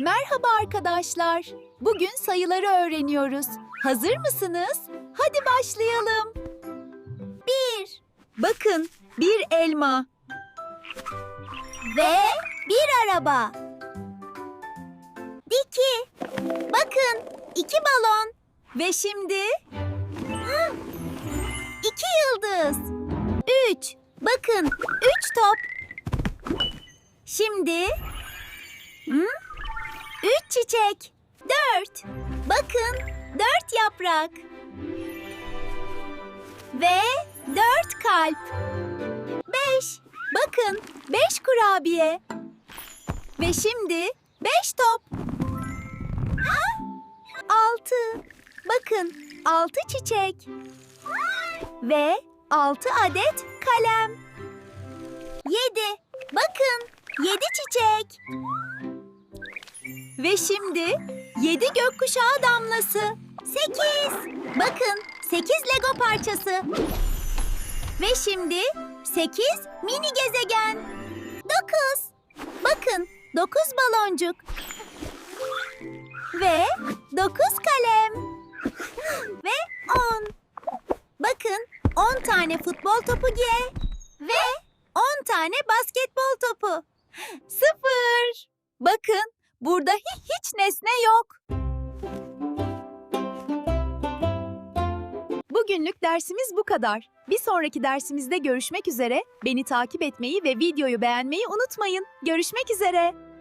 Merhaba arkadaşlar. Bugün sayıları öğreniyoruz. Hazır mısınız? Hadi başlayalım. Bir. Bakın, bir elma. Ve bir araba. Diki. Bakın iki balon. Ve şimdi iki yıldız. Üç. Bakın üç top. Şimdi çiçek. Dört. Bakın dört yaprak. Ve dört kalp. beş. Bakın, beş kurabiye. Ve şimdi beş top. Altı. Bakın, altı çiçek. Ve altı adet kalem. Yedi. Bakın yedi çiçek. Ve şimdi yedi gökkuşağı damlası. Sekiz. Bakın sekiz Lego parçası. Ve şimdi sekiz mini gezegen. Dokuz. Bakın dokuz baloncuk. Ve dokuz kalem. Ve on. Bakın on tane futbol topu G. Ve on tane basketbol topu. Sıfır. Bakın, burada hi- hiç nesne yok. Bugünlük dersimiz bu kadar. Bir sonraki dersimizde görüşmek üzere. Beni takip etmeyi ve videoyu beğenmeyi unutmayın. Görüşmek üzere.